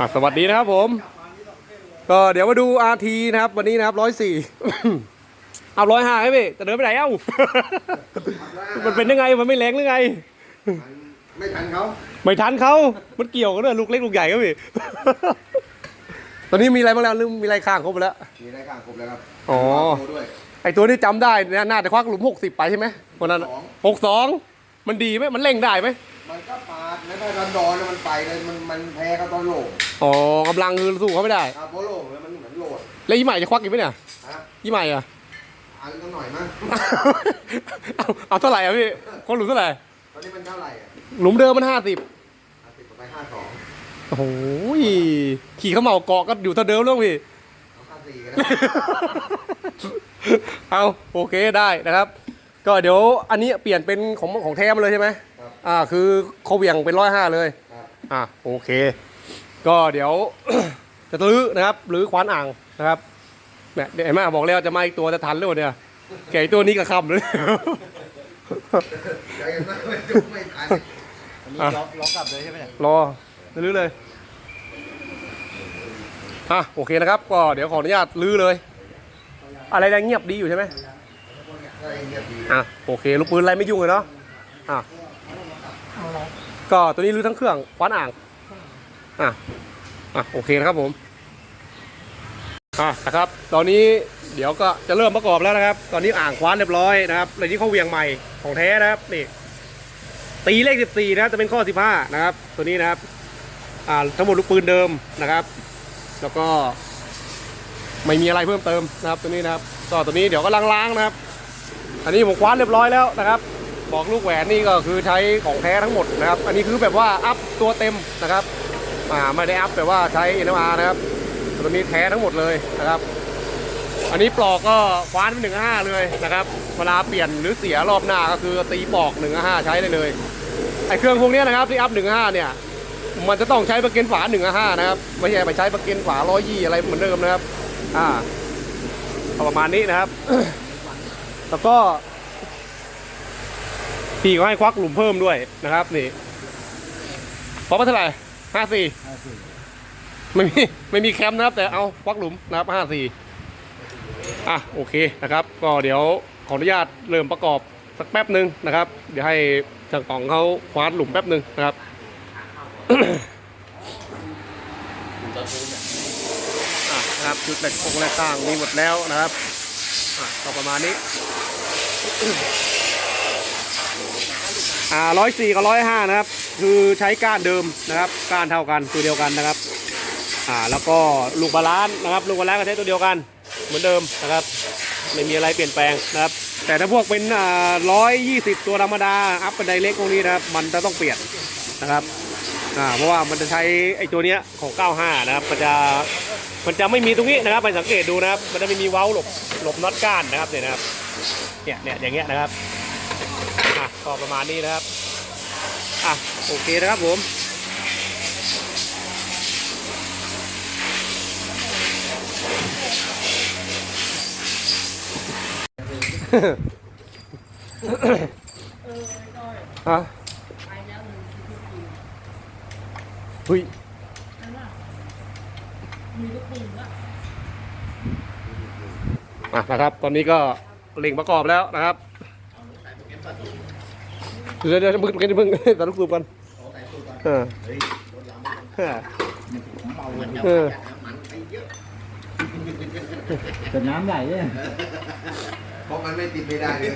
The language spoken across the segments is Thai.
อะสวัสดีนะครับผม ก็เดี๋ยวมาดู RT นะครับ วันนี้นะครับร้อยสี่เอาร้อยห้าให้พี่จะเดินไปไหนเอ้า มันเป็นยังไงมันไม่แรงหรือไง ไม่ทันเขาไม่ทันเขามันเกี่ยวกันด้วยลูกเล็กลูกใหญ่ครับพี่ ตอนนี้มีอะไรบ้างแล้วลืมมีอะไรข้างครบไปแล้ว มีได้ข้างครบแล้วครับอ๋อโทรด้วย ไอตัวนี้จำได้นะน่าจะควักหลุมหกสิบไปใช่ไหมวันนั้นสองหกสองมันดีไหมมันเร่งได้ไหมมันก็ปาดแล้วถ้าตอนดอนมันไปเลยมันมันแพ้เขาตอนโหลง อ๋อกำลังคือสู้เขาไม่ได้ครับเพราะโหลงแล้วมันเหมือนโหลดแล้วยี่ใหม่จะควักอีกไหมเนี่ยฮะยี่ใหม่อะอันก็หน่อยมั้งเอาเอาเท่าไหร่อะพี่คนหลุมเท่าไหร่ตอนนี้มันเท่าไหร่อะหลุมเดิมมันห้าสิบห้าสิบไปห้าสองโอ้โหขี่เขาเหมาเกาะก็อยู่เท่าเดิมแล้วพี่เอาห้าสี่กันนะเอาโอเคได้นะครับ ก็เดี๋ยวอันนี้เปลี่ยนเป็นของของแท้มาเลยใช่ไหมครับอ่าคือเขาเหวี่ยงเป็นร้อยห้าเลยครับอ่าโอเค ก็เดี๋ยว จะลื้อนะครับหรือควานอ่างนะครับเนี่ยเดี๋ยวเห็นไหมบอกแล้วจะมาอีกตัวจะทันหรือเปล่าเนี่ยแกอีกตัวนี้ก็คำเลยใจกันมากไม่จุกไม่ทันอันนี้อะล็อกล็อกกลับเลยใช่ไหมเนี่ยรอลื้อเลยอะโอเคนะครับ ก็เดี๋ยวขออนุญาตลื้อเลย อะไรแรงเงียบดีอยู่ใช่ไหมก็เงียบดีอะโอเคลูกปืนอะไรไม่ยุ่งเลยเนาะอะก็ตัวนี้รื้อทั้งเครื่องคว้านอ่าง อะอะโอเคนะครับผมอะนะครับ ตอนนี้เดี๋ยวก็จะเริ่มประกอบแล้วนะครับ ตอนนี้อ่างคว้านเรียบร้อยนะครับเลยที่เขาเวียงใหม่ของแท้นะครับนี่ตีเลข14นะครับจะเป็นข้อ15นะครับ ตัวนี้นะครับ อ่าทั้งหมดลูกปืนเดิมนะครับ แล้วก็ไม่มีอะไรเพิ่มเติมนะครับ ตัวนี้นะครับก็ตัวนี้เดี๋ยวก็ล้างๆนะครับ อันนี้ผมคว้านเรียบร้อยแล้วนะครับ บอกลูกแหวนนี่ก็คือใช้ของแท้ทั้งหมดนะครับ อันนี้คือแบบว่าอัพตัวเต็มนะครับ ไม่ได้อัพแบบว่าใช้ NMR นะครับตัวนี้แท้ทั้งหมดเลยนะครับ อันนี้ปลอกก็คว้านหนึ่งห้าเลยนะครับ เวลาเปลี่ยนหรือเสียรอบหน้าก็คือตีปลอกหนึ่งห้าใช้ได้เลย ไอเครื่องพวกนี้นะครับที่อัพหนึ่งห้าเนี่ย มันจะต้องใช้ประกันฝาหนึ่งห้านะครับ ไม่ใช่ไปใช้ประกันฝาร้อยยี่อะไรเหมือนเดิมนะครับ อ่าเอาประมาณนี้นะครับ แล้วก็พี่ก็ให้ควักหลุมเพิ่มด้วยนะครับนี่พอมาเท่าไหร่ ห้าสี่ห้าสิบไม่มีไม่มีแคมนะครับ แต่เอาควักหลุมนะครับห้าสี่อะโอเคนะครับ ก็เดี๋ยวขออนุญาตเริ่มประกอบสักแป๊บหนึ่งนะครับ เดี๋ยวให้ช่างตองเขาคว้านหลุมแป๊บหนึ่งนะครับอะนะครับชุดแหลกโครงแหลกต่างมีหมดแล้วนะครับอะก็ประมาณนี้อ่าร้อยสี่กับร้อยห้านะครับ คือใช้ก้านเดิมนะครับ ก้านเท่ากันตัวเดียวกันนะครับอ่าแล้วก็ลูกบาลานซ์นะครับ ลูกบาลานซ์ก็ใช้ตัวเดียวกันเหมือนเดิมนะครับ ไม่มีอะไรเปลี่ยนแปลงนะครับ แต่ถ้าพวกเป็นอ่าร้อยยี่สิบตัวธรรมดาอัพเป็นไดเล็กพวกนี้นะครับ มันจะต้องเปลี่ยนนะครับอ่าเพราะว่ามันจะใช้ไอ้ตัวเนี้ยของ95นะครับมันจะมันจะไม่มีตรงนี้นะครับ ไปสังเกตดูนะครับ มันจะไม่มีเว้าหลบหลบน็อตก้านนะครับเนี่ยนะครับเนี่ยเนี่ยอย่างเงี้ยนะครับอะก็ประมาณนี้นะครับอะ โอเคนะครับผมอะเฮ้ยอะนะครับ ตอนนี้ก็เล่งประกอบแล้วนะครับ เดี๋ยวเดี๋ยวมึงมึงมึงแต่ลูกสูบกัน เออเออเออเกิดน้ำใหญ่เลยเพราะมันไม่ติดไม่ได้เลย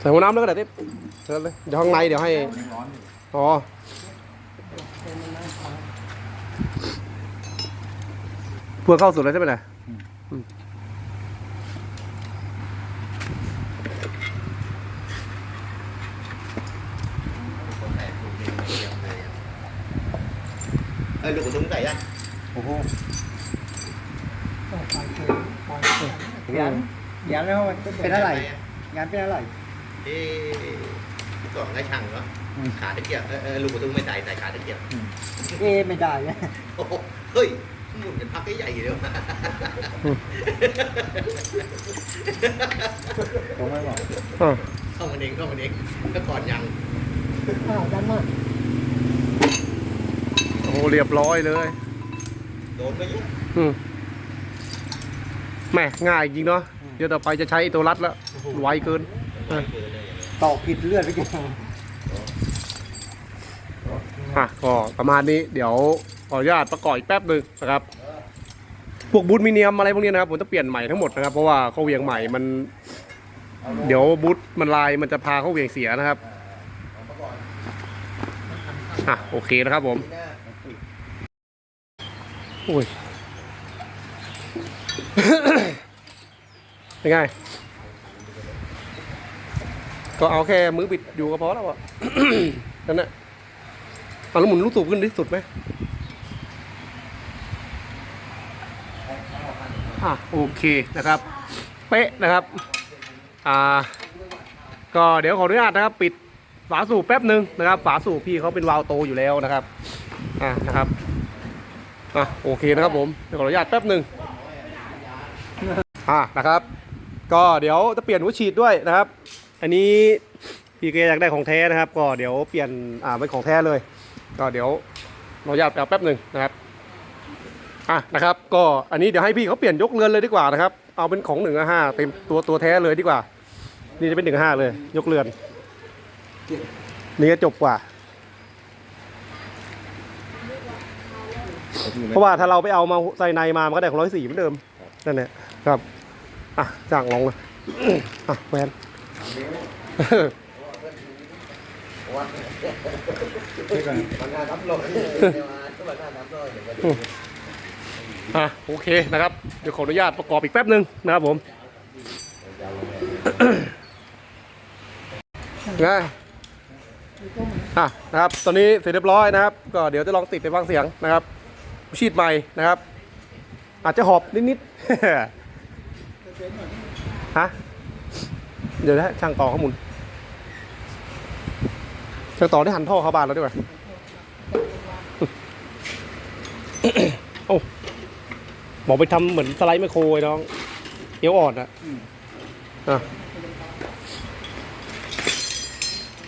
ใส่หัวน้ำแล้วก็ได้ดิเชิญเลยเดี๋ยวข้างในเดี๋ยวให้ร้อนอ๋อเพื่อเข้าสุดแล้วใช่ไหมล่ะ เอ้ยลูกตุ้งใส่ยังโอ้โหยันยันแล้วมันเป็นอะไรยันเป็นอะไรเอ๊ะก่อนได้ช่างเหรอขาตะเกียบเออเออลูกกระตุ้งไม่ใส่ใส่ขาตะเกียบเอไม่ได้เนี่ยโอ้โหเฮ้ยหมุนเป็นพักใหญ่ๆเลยว่ะผมไม่บอกอะเข้ามาเองเข้ามาเองก็ก่อนยังอ้าวยันมาก โโหเรียบร้อยเลยโดนไปเยอะอืมแหม่ง่ายจริงเนาะเดี๋ยวต่อไปจะใช้ไอ้ตัวรัดแล้วไวเกินไปเกินเลยอย่างเงี้ยตอกผิดเลือดไปกินอะก็ประมาณนี้เดี๋ยวขออนุญาตประกอบอีกแป๊บหนึ่งนะครับพวกบูทมิเนียมอะไรพวกนี้นะครับผมจะเปลี่ยนใหม่ทั้งหมดนะครับเพราะว่าเขาเหวียงใหม่มัน เดี๋ยวบูทมันลายมันจะพาเขาเหวียงเสียนะครับอะโอเคนะครับผมโอ้ยเป็นไง ก็เอาแค่มือปิดอยู่ก็พอแล้วอะนั่นแหละเอาแล้วหมุนลูกสูบขึ้นที่สุดไหมอะโอเคนะครับ เป๊ะนะครับ อ่า ก็เดี๋ยวขออนุญาตนะครับ ปิดฝาสูบแป๊บหนึ่งนะครับ ฝาสูบพี่เขาเป็นวาล์วโตอยู่แล้วนะครับ อ่านะครับอะโอเคนะครับผมเดี๋ยวขออนุญาตแป๊บหนึ่งอ่านะครับ ก็เดี๋ยวจะเปลี่ยนหัวฉีดด้วยนะครับ อันนี้พี่เกอยากได้ของแท้นะครับ ก็เดี๋ยวเปลี่ยนอ่าเป็นของแท้เลย ก็เดี๋ยวขออนุญาตแป๊บแป๊บหนึ่งนะครับอะนะครับ ก็อันนี้เดี๋ยวให้พี่เขาเปลี่ยนยกเรือนเลยดีกว่านะครับ เอาเป็นของหนึ่งห้าเต็มตัวตัวแท้เลยดีกว่า นี่จะเป็นหนึ่งห้าเลย ยกเรือนนี่ก็จบกว่า เพราะว่าถ้าเราไปเอามาใส่ในมามันก็ได้ของร้อยสี่เหมือนเดิมนั่นแหละครับอะจ้างลองเลยอะแวนมันน่าทับลงเดี๋ยวมาก็มันน่าทับลงเดี๋ยวมาดูอะโอเคนะครับ เดี๋ยวขออนุญาตประกอบอีกแป๊บหนึ่งนะครับผมไงอะนะครับ ตอนนี้เสร็จเรียบร้อยนะครับ ก็เดี๋ยวจะลองติดไปฟังเสียงนะครับ ชีดใหม่นะครับ อาจจะหอบนิดๆฮะเดี๋ยวนะช่างต่อข้อมูลช่างต่อได้หันท่อเข้าบ้านแล้วดีกว่าโอ้บอกไปทำเหมือนสไลด์ไมโครไอ้น้องเอวอ่อนอะอะ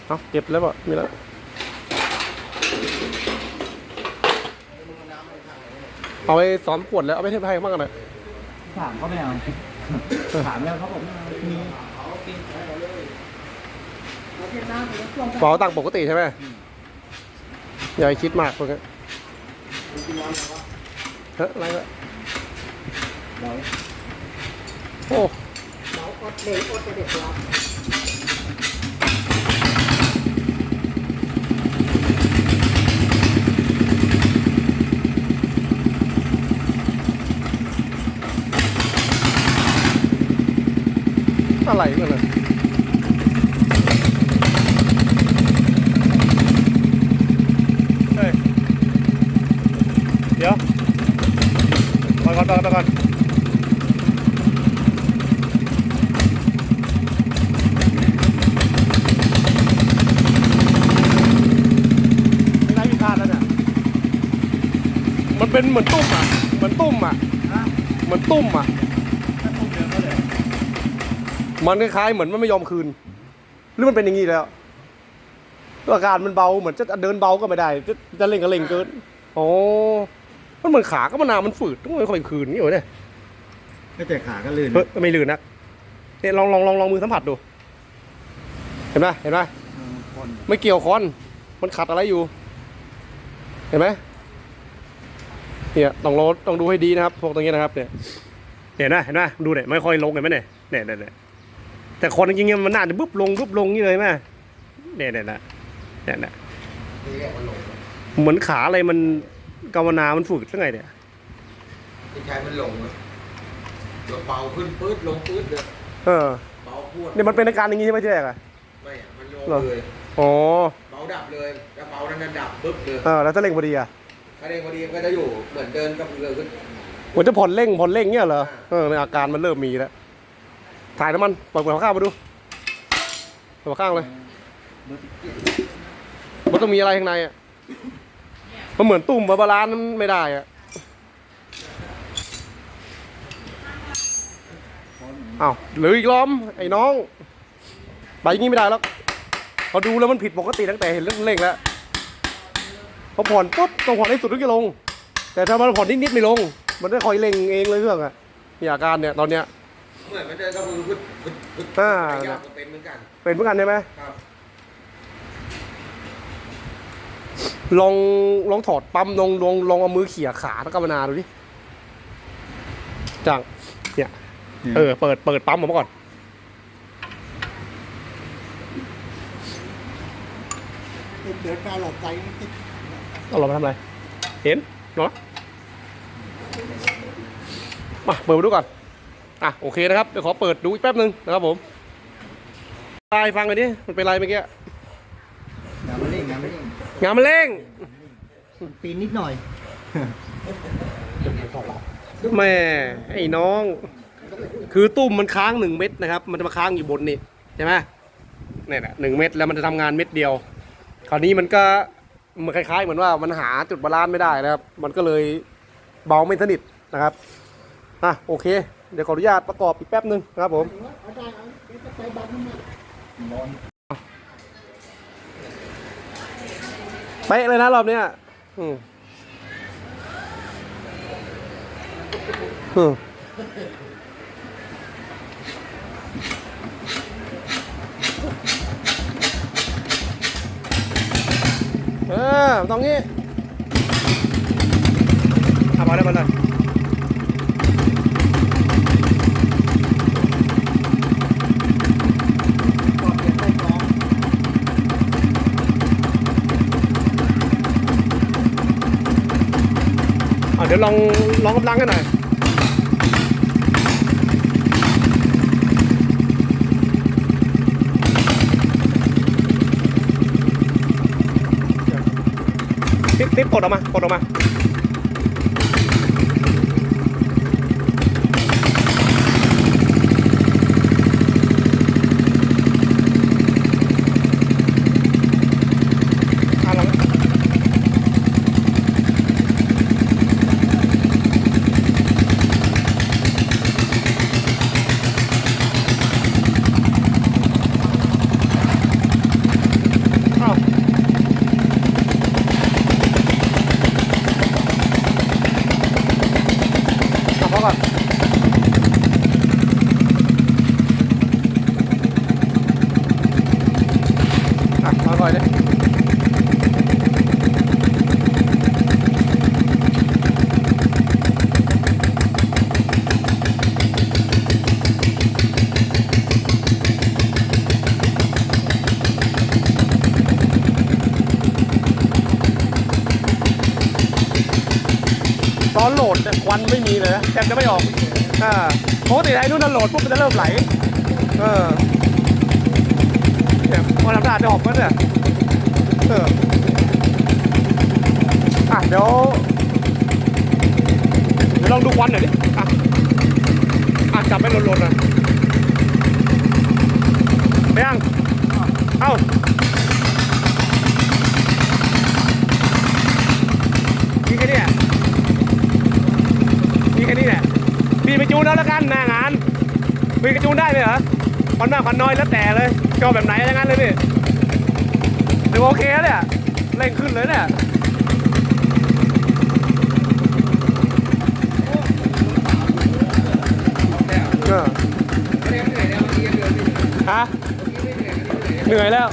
เอาเก็บแล้วป่ะมีแล้ว เอาไปซ้อมขวดแล้วเอาไปเทปไทยมากกันเลยถามเขาไม่เอาถามแล้วเขาบอกมีเป๋าตังค์ปกติใช่ไหมอย่าไปคิดมากพวกนี้เฮ้ยอะไรวะเราโอ้อะไรกันเลยเฮ้ยเดี๋ยวไปก่อนไปก่อนไปก่อนไม่ได้มีคาดแล้วเนี่ยมันเป็นเหมือนตุ้มอะ เหมือนตุ้มอะ เหมือนตุ้มอะ มันคล้ายๆเหมือนมันไม่ยอมคืน หรือมันเป็นอย่างนี้แล้วอาการมันเบาเหมือนจะเดินเบาก็ไม่ได้ จะจะเล่งก็เล่งเกินโอ้มันเหมือนขาก็มานาวมันฝืดต้องไม่ค่อยคืนนี่เหรอเนี่ยไม่แต่ขาก็ลื่นเฮ้ยไม่ลื่นนะเนี่ยลองลองลองลองมือสัมผัสดู เห็นไหมเห็นไหมคนไม่เกี่ยวคอน มันขัดอะไรอยู่ เห็นไหมเนี่ยต้องรอต้องดูให้ดีนะครับ พวกตรงนี้นะครับ เนี่ยเห็นไหมเห็นไหมดูเนี่ยไม่ค่อยลงเห็นไหมเนี่ยเนี่ยเนี่ยเนี่ย แต่คนจริงๆมันน่าจะบึ๊บลงบึ๊บลงนี่เลยไหมเนี่ยเนี่ยเนี่ยเนี่ยเนี่ยนี่แหละมันลงเหมือนขาอะไรมันกาวนา มันฝืดหรือไงเนี่ยที่ใช้มันลงอะเบาขึ้นปื๊ดลงปื๊ดเลยเออเบาพวดเนี่ยมันเป็นอาการอย่างงี้ใช่ไหมที่แรกอะไม่อะมันลงเหรอเลยอ๋อเบาดับเลยแล้วเบานั้นดับปึ๊บเลยเออแล้วถ้าเร่งพอดีอะถ้าเร่งพอดีมันก็จะอยู่เหมือนเดินกับเรือขึ้นเหมือนจะผ่อนเร่งผ่อนเร่งเนี่ยเหรอเออในอาการมันเริ่มมีแล้ว ถ่ายน้ำมันเปิดหัวข้างมาดูเปิดหัวข้างเลยมันต้องมีอะไรข้างในอะมันเหมือนตุ่มบาบาลานมันไม่ได้อะอ้าวหลืออีกล้อมไอ้น้องไปอย่างงี้ไม่ได้แล้วพอดูแล้วมันผิดปกติตั้งแต่เห็นเรื่องเร่งแล้วพอผ่อนปุ๊บต้องผ่อนให้สุดถึงจะลง แต่ถ้ามันผ่อนนิดๆไม่ลง มันจะคอยเล็งเองเลยเครื่องอะมีอาการเนี่ยตอนเนี้ย เหมือนมันเดินก็มือพุดพุดพุดอ่าไก่ย่างก็เป็นเหมือนกันเป็นเหมือนกันใช่ไหมครับลองลองถอดปั๊มลองลองลองเอามือเขี่ยขาแล้วก็มานาดูดิจังเนี่ยเออเปิดเปิดปั๊มออกมาก่อน เดี๋ยวการหลอดใจมันติดเอาเรามาทำอะไร เห็นเนาะมาเปิดมาดูก่อน อะโอเคนะครับเดี๋ยวขอเปิดดูอีกแป๊บนึงนะครับผมตายฟังเลยดิมันเป็นไรเมื่อกี้งานมันเร่งงานมันเร่งงานมันเร่งปีนนิดหน่อยแม่ไอ้น้อง คือตุ้มมันค้างหนึ่งเม็ดนะครับ มันจะมาค้างอยู่บนนี่ใช่ไหมเนี่ยแหละหนึ่งเม็ดแล้วมันจะทำงานเม็ดเดียว คราวนี้มันก็เหมือนคล้ายๆ เหมือนว่ามันหาจุดบาลานซ์ไม่ได้นะครับ มันก็เลยเบาไม่สนิทนะครับอะโอเค เดี๋ยวขออนุญาตประกอบอีกแป๊บหนึ่งนะครับผมเป๊ะเลยนะรอบเนี้ยอืมอืมเออตรงนี้เอามาได้มาเลย ก่อนเปลี่ยนไส้กรอง อะเดี๋ยวลองลองกำลังกันหน่อยติ๊บติ๊บกดออกมากดออกมา อะลองอ้าวเอาพอก่อนอะมาก่อนเลย ต อนโหลดเนี่ยควันไม่มีเลยนะแทบจะไม่ออกอ่าปกติไอ้นู่นโหลดปุ๊บมันจะเริ่มไหลเออเนี่ยพอทำได้จะออกมันเนี่ยเอออะเดี๋ยวเดี๋ยวลองดูควันหน่อยดิอะอะจับไปโหลดๆน่อยไปยังเอ้ายิงแค่เนี้ย ค่นี้แหละพี่ไปจูนเอาแล้วกันหน้างานพี่ไปจูนได้ไหมเหรอควันมากควันน้อยแล้วแต่เลยชอบแบบไหนอย่างนั้นเลยพี่ถือว่าโอเคแล้วเนี่ยเร่งขึ้นเลยเนี่ยเออฮะเหนื่อยแล้ว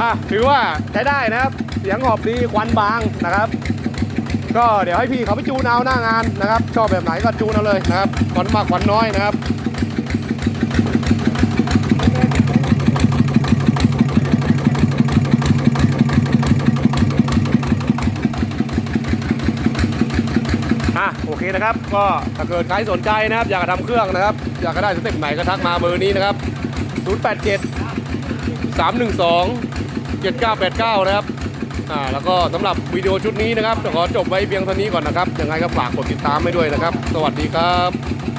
อะถือว่าใช้ได้นะครับ เสียงหอบดีควันบางนะครับ ก็เดี๋ยวให้พี่เขาไปจูนเอาหน้างานนะครับชอบแบบไหนก็จูนเอาเลยนะครับควันมากควันน้อยนะครับอะโอเคนะครับก็ถ้าเกิดใครสนใจนะครับ อยากจะทำเครื่องนะครับ อยากจะได้สเต็ปไหนก็ทักมาเบอร์นี้นะครับ 087 312 7989 นะครับ อ่าแล้วก็สำหรับวิดีโอชุดนี้นะครับจะขอจบไว้เพียงเท่านี้ก่อนนะครับยังไงก็ฝากกดติดตามให้ด้วยนะครับ สวัสดีครับ